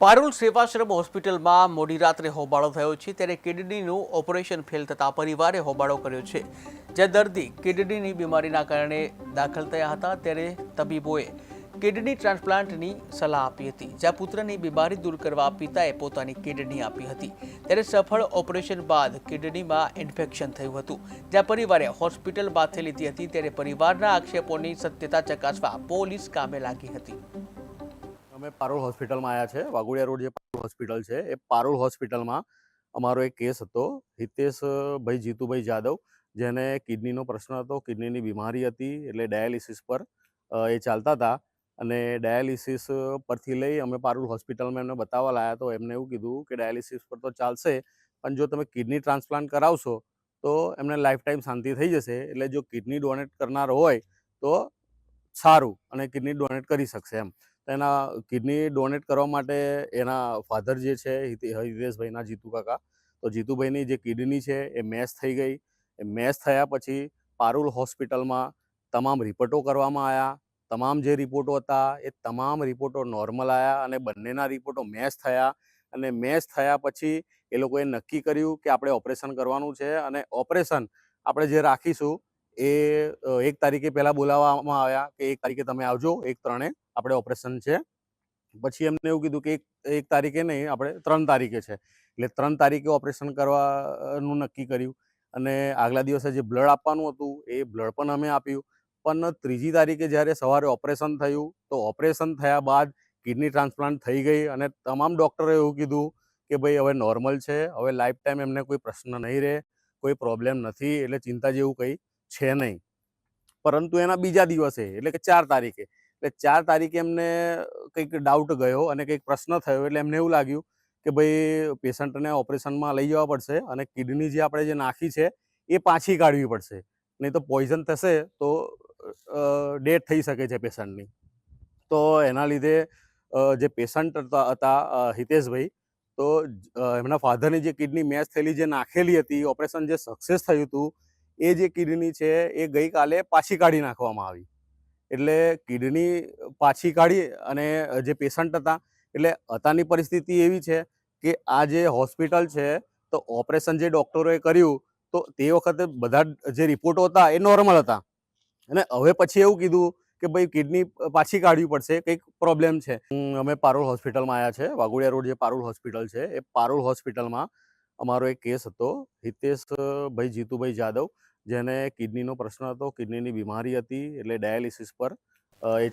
પારુલ સેવાશ્રમ હોસ્પિટલમાં મોડી રાત્રે હોબાળો થયો છે, ત્યારે કિડનીનું ઓપરેશન ફેલ થતાં પરિવારે હોબાળો કર્યો છે. જ્યાં દર્દી કિડનીની બીમારીના કારણે દાખલ થયા હતા, ત્યારે તબીબોએ કિડની ટ્રાન્સપ્લાન્ટની સલાહ આપી હતી. જ્યાં પુત્રની બીમારી દૂર કરવા પિતાએ પોતાની કિડની આપી હતી. ત્યારે સફળ ઓપરેશન બાદ કિડનીમાં ઇન્ફેક્શન થયું હતું. જ્યાં પરિવારે હોસ્પિટલ બાથે લીધી હતી, ત્યારે પરિવારના આક્ષેપોની સત્યતા ચકાસવા પોલીસ કામે લાગી હતી. અમે પારોલ હોસ્પિટલમાં આવ્યા છે. વાઘોડિયા રોડ જે પારોલ હોસ્પિટલ છે, એ પારોલ હોસ્પિટલમાં અમારો એક કેસ હતો. હિતેશ ભાઈ જીતુભાઈ જાદવ, જેને કિડનીનો પ્રશ્ન હતો, કિડનીની બીમારી હતી, એટલે ડાયાલિસિસ પર એ ચાલતા હતા. અને ડાયાલિસિસ પરથી લઈ અમે પારુલ હોસ્પિટલમાં એમને બતાવવા લાયા તો એમને એવું કીધું કે ડાયાલિસિસ પર તો ચાલશે, પણ જો તમે કિડની ટ્રાન્સપ્લાન્ટ કરાવશો, તો એમને લાઈફ ટાઈમ શાંતિ થઈ જશે. એટલે જો કિડની ડોનેટ કરનાર હોય, તો સારું અને કિડની ડોનેટ કરી શકશે એમ. એના કિડની ડોનેટ કરવા માટે એના ફાધર જે છે, હિતે- હિતેશભાઈના જીતુ કાકા, તો જીતુભાઈની જે કિડની છે એ મેચ થઈ ગઈ. એ મેચ થયા પછી પારુલ હોસ્પિટલમાં તમામ રિપોર્ટો કરવામાં આવ્યા તમામ જે રિપોર્ટો હતા એ તમામ રિપોર્ટો નોર્મલ આવ્યા અને બંનેના રિપોર્ટો મેચ થયા અને મેચ થયા પછી એ લોકોએ નક્કી કર્યું કે આપણે ઓપરેશન કરવાનું છે અને ઓપરેશન આપણે જે રાખીશું એ એક તારીખે પહેલાં બોલાવવામાં આવ્યા કે એક તારીખે તમે આવજો, એક ત્રણે આપણે ઓપરેશન છે. પછી એમને એવું કીધું કે એક એક તારીખે નહીં, આપણે ત્રણ તારીખે છે. એટલે ત્રણ તારીખે ઓપરેશન કરવાનું નક્કી કર્યું અને આગલા દિવસે જે બ્લડ આપવાનું હતું, એ બ્લડ પણ અમે આપ્યું. પણ ત્રીજી તારીખે જ્યારે સવારે ઓપરેશન થયું, તો ઓપરેશન થયા બાદ કિડની ટ્રાન્સપ્લાન્ટ થઈ ગઈ અને તમામ ડૉક્ટરે એવું કીધું કે ભાઈ હવે નોર્મલ છે, હવે લાઈફ ટાઈમ એમને કોઈ પ્રશ્ન નહીં રહે, કોઈ પ્રોબ્લેમ નથી, એટલે ચિંતા જેવું કંઈ છે નહીં. પરંતુ એના બીજા દિવસે એટલે કે ચાર તારીખે. એટલે ચાર તારીખે એમને કંઈક ડાઉટ ગયો અને કંઈક પ્રશ્ન થયો એટલે એમને એવું લાગ્યું કે ભાઈ પેશન્ટને ઓપરેશનમાં લઈ જવા પડશે અને કિડની જે આપણે જે નાખી છે એ પાછી કાઢવી પડશે. નહીં તો પોઈઝન થશે તો ડેથ થઈ શકે છે પેશન્ટની. તો એના લીધે જે પેશન્ટ હતા હતા, હિતેશભાઈ તો એમના ફાધરની જે કિડની મેચ થયેલી જે નાખેલી હતી ઓપરેશન જે સક્સેસ થયું હતું એ જે કિડની છે એ ગઈકાલે પાછી કાઢી નાખવામાં આવી. એટલે કિડની પાછી કાઢી અને જે પેશન્ટ હતા, એટલે અત્યારની પરિસ્થિતિ એવી છે કે આ જે હોસ્પિટલ છે, તો ઓપરેશન જે ડૉક્ટરોએ કર્યું, તો તે વખતે બધા જે રિપોર્ટો હતા એ નોર્મલ હતા. અને હવે પછી એવું કીધું કે ભાઈ કિડની પાછી કાઢવી પડશે, કંઈક પ્રોબ્લેમ છે. અમે પારુલ હોસ્પિટલમાં આવ્યા છે. વાઘોડિયા રોડ જે પારુલ હોસ્પિટલ છે, એ પારુલ હોસ્પિટલમાં અમારો એક કેસ હતો હિતેશભાઈ જીતુભાઈ જાદવ, જેને કિડનીનો પ્રશ્ન હતો, કિડનીની બીમારી હતી, એટલે ડાયાલિસિસ પર એ